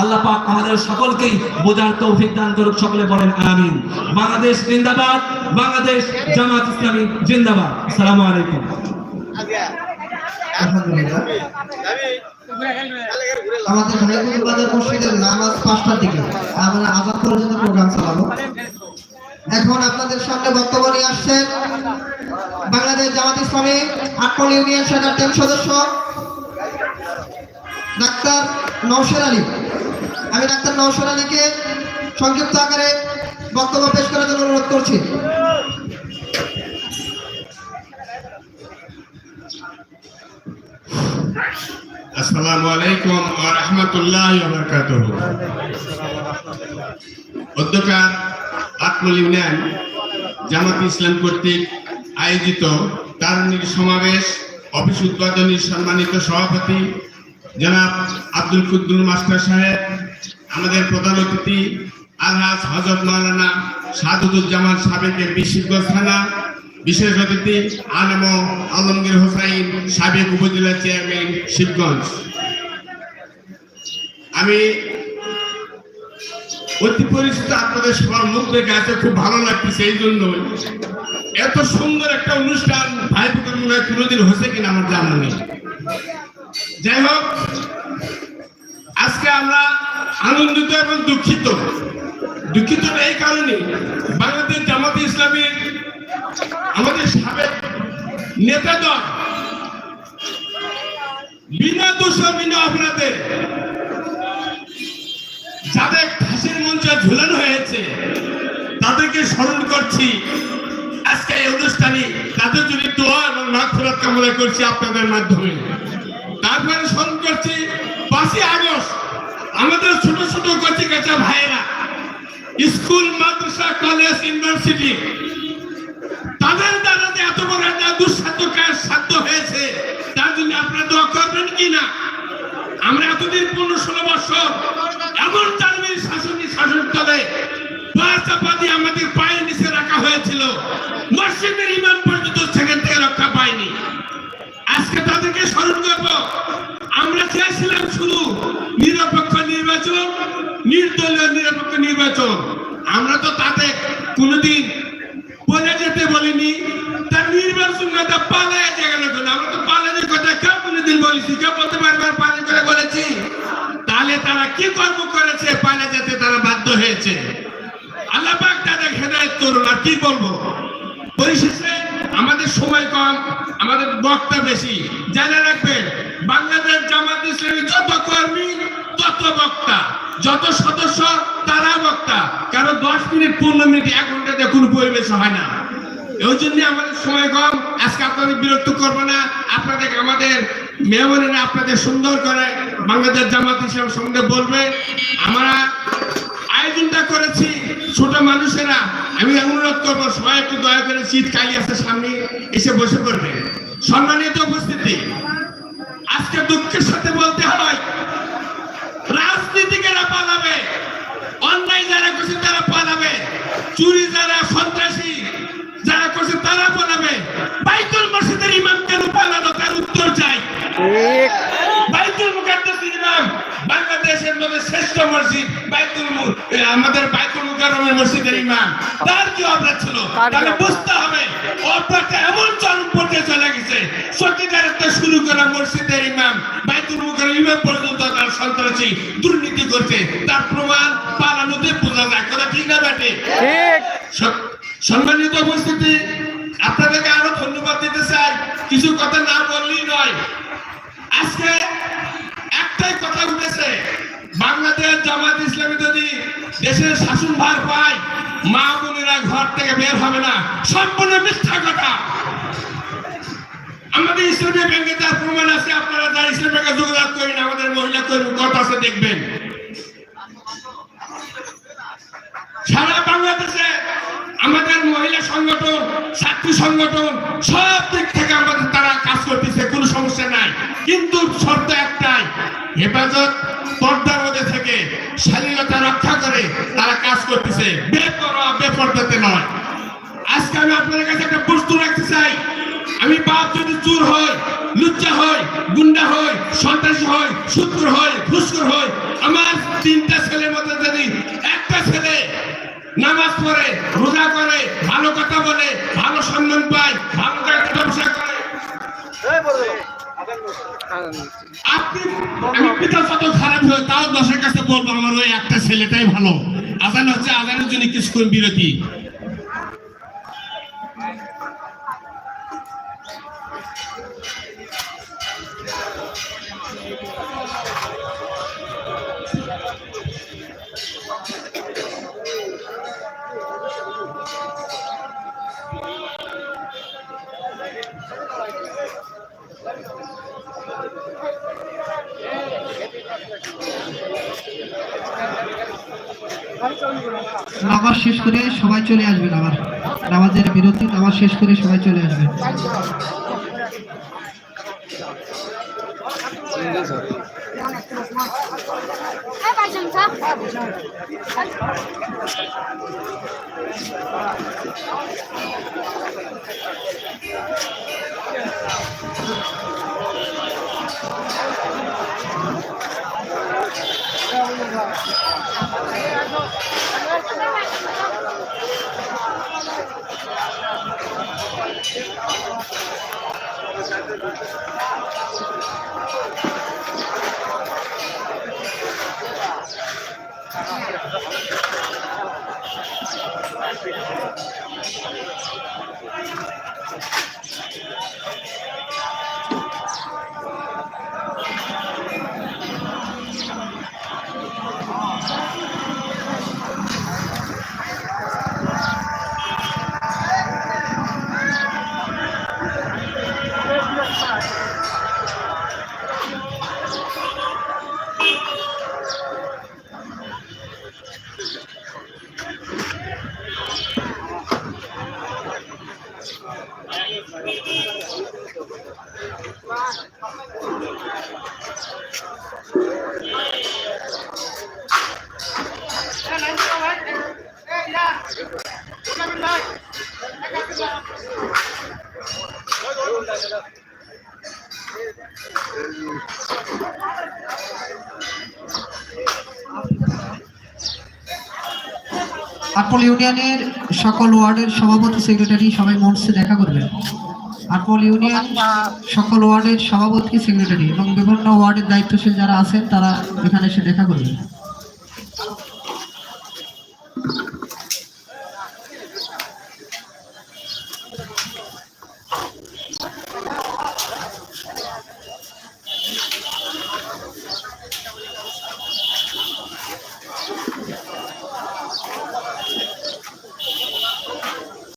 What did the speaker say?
আল্লাহ পাক আমাদের সকলকেই বোঝার তৌফিক দান করুক, সকলে বলেন আমিন। বাংলাদেশ জিন্দাবাদ, বাংলাদেশ জামাত ইসলামী জিন্দাবাদ। আসসালামু আলাইকুম। আমাদের বাজার মসজিদের নামাজ পাঁচটার দিকে। আমরা আজাদ প্রোগ্রাম চালাবো। এখন আপনাদের সামনে বক্তব্য নিয়ে আসছেন বাংলাদেশ জামাত ইসলামী আটপল ইউনিয়ন টিম সদস্য ডাক্তার নৌসের আলী। আমি ডাক্তার নৌসের আলীকে সংক্ষিপ্ত আকারে বক্তব্য পেশ করার জন্য অনুরোধ করছি। ইউনিয়ন জামাত ইসলাম কর্তৃক আয়োজিত সমাবেশ সম্মানিত সভাপতি জনাব আব্দুল কুদ্দুল মাস্টার সাহেব আমাদের প্রধান অতিথি আলহাজ হজরত মাওলানা সাদুদুজ্জামান সাবেক এমপি শিবগঞ্জ থানা বিশেষ অতিথি আলম আলমগীর হোসাইন সাবেক উপজেলা চেয়ারম্যান শিবগঞ্জ। আমি অতি পরিচিত আপনাদের সবার মুখ দেখে আছে খুব ভালো লাগতেছে এই জন্য এত সুন্দর একটা অনুষ্ঠান ভাই পুকুর মনে হয় কোনোদিন হয়েছে কিনা আমার জানা নেই। যাই হোক, আজকে আমরা আনন্দিত এবং দুঃখিত। দুঃখিত এই কারণে বাংলাদেশ জামাতে ইসলামী আমাদের সাবেক নেতা দল বিনা দোষ বিনা অপরাধে যাদের ফাঁসির মঞ্চে ঝুলানো হয়েছে, তাদেরকে স্মরণ করছি। আজকে এই অনুষ্ঠানে তাদের জন্য দোয়া এবং মাগফিরাত কামনা করছি আপনাদের মাধ্যমে। তারপরে স্মরণ করছি পাঁচই আগস্ট আমাদের ছোট ছোট কচি কাঁচা ভাইয়েরা, স্কুল, মাদ্রাসা, কলেজ, ইউনিভার্সিটি, তাদের দ্বারা যে এত বড় একটা দুঃসাধ্য কাজ সাধ্য হয়েছে, তার জন্য আপনারা দোয়া করবেন কি না? আমরা এতদিন পনেরো ষোলো বছর এমন জার্মির শাসনী শাসন তলে পা আমাদের পায়ের নিচে রাখা হয়েছিল। মসজিদের ইমাম পর্যন্ত সেখান থেকে রক্ষা পায়নি আজকে তাদেরকে স্মরণ করব। আমরা চেয়েছিলাম শুধু নিরপেক্ষ নির্বাচন, নির্দলীয় নিরপেক্ষ নির্বাচন। আমরা তো তাতে কোনোদিন বলে যেতে বলিনি। তার নির্বাচন কথা পালায় গেল কেন আমরা তো পালানোর কথা কেউ কোনোদিন বলেছি, কেউ বলতে পারবার পালন করে বলেছি। তাহলে তারা কি কর্ম করেছে পালা যেতে তারা বাধ্য হয়েছে। আল্লাহ তাদের হেদায়ত করুন, আর কি বলব? পরিশেষে আমাদের সময় কম, আমাদের বক্তা বেশি। জেনে রাখবেন, বাংলাদেশ জামাত ইসলামী যত কর্মী তত বক্তা যত সদস্য তারা বক্তা। কারণ দশ মিনিট, পনেরো মিনিট, এক ঘন্টাতে কোনো পরিবেশ হয় না। ওই জন্য আমাদের সময় কম। আজকে আপনাদের বিরক্ত করব না। আপনাদের, আমাদের মেহমানেরা আপনাদের সুন্দর করে বাংলাদেশ জামাত ইসলাম সম্বন্ধে বলবে। আমরা আয়োজনটা করেছি ছোট মানুষেরা। আমি অনুরোধ করব, সবাই একটু দয়া করে শীত কালি আছে সামনে, এসে বসে পড়বে। সম্মানিত উপস্থিতি। আজকে দুঃখের সাথে বলতে হয় রাজনীতিকেরা পালাবে। অন্যায় যারা করছে তারা পালাবে। চুরি যারা শ্রেষ্ঠ মসজিদ বাইতুল আমাদের বাইতুল মুকাররমের মসজিদের ইমাম। তার কি অপরাধ ছিল? তাহলে বুঝতে হবে অপরাধটা এমন চরম পর্যায়ে চলে গেছে সত্যিকারের শুরু করা মসজিদের ইমাম বাইতুল মুকাররম ইমাম পর্যন্ত তার সন্ত্রাসী দুর্নীতি করছে। তার প্রমাণ পালানোতে বোঝা যায়। কথা ঠিক না ব্যাটে? সম্মানিত উপস্থিতি আপনাদেরকে আরও ধন্যবাদ দিতে চাই। কিছু কথা না বললেই নয়। আজকে একটাই কথা উঠেছে বাংলাদেশ জামাত ইসলামী যদি দেশের শাসন ভার পায়, মা বোনেরা ঘর থেকে বের হবে না। সম্পূর্ণ মিথ্যা কথা। আমাদের ইসলামী ব্যাংকে প্রমাণ আছে, আপনারা ব্যাংকে করেন, আমাদের মহিলা কর্মী কত আছে দেখবেন। সারা বাংলাদেশে আমাদের মহিলা সংগঠন, ছাত্রী সংগঠন, সব দিক থেকে আমাদের তারা কাজ করতেছে, কোনো সমস্যা নাই। কিন্তু শর্ত একটাই, হেফাজত, পর্দার কাজ করতেছে বেপরোয়া বেপর্দাতে নয়। আজকে আমি আপনাদের কাছে একটা প্রশ্ন রাখতে চাই। আমি বাপ যদি চুর হয়, লুচ্চা হয়, গুন্ডা হয়, সন্ত্রাসী হয় সূত্র হয় ঘুষখোর হয়, আমার তিনটা ছেলের মধ্যে যদি একটা ছেলে নামাজ পড়ে, রোজা করে, ভালো কথা বলে, ভালো সম্মান পায়, ভালো ব্যবসা করে খারাপ হয় তাও দশের কাছে বলব, আমার ওই একটা ছেলেটাই ভালো। আজান হচ্ছে, আজানের জন্য কিছুক্ষণ বিরতি। নামাজ শেষ করে সবাই চলে আসবেন আবার। নামাজের বিরতি নামাজ শেষ করে সবাই চলে আসবেন। 哎，把警察。আটপল ইউনিয়নের সকল ওয়ার্ডের সভাপতি, সেক্রেটারি সবাই মঞ্চে দেখা করবেন। আটপল ইউনিয়ন সকল ওয়ার্ডের সভাপতি, সেক্রেটারি এবং বিভিন্ন ওয়ার্ডের দায়িত্বশীল যারা আছেন, তারা এখানে এসে দেখা করবেন।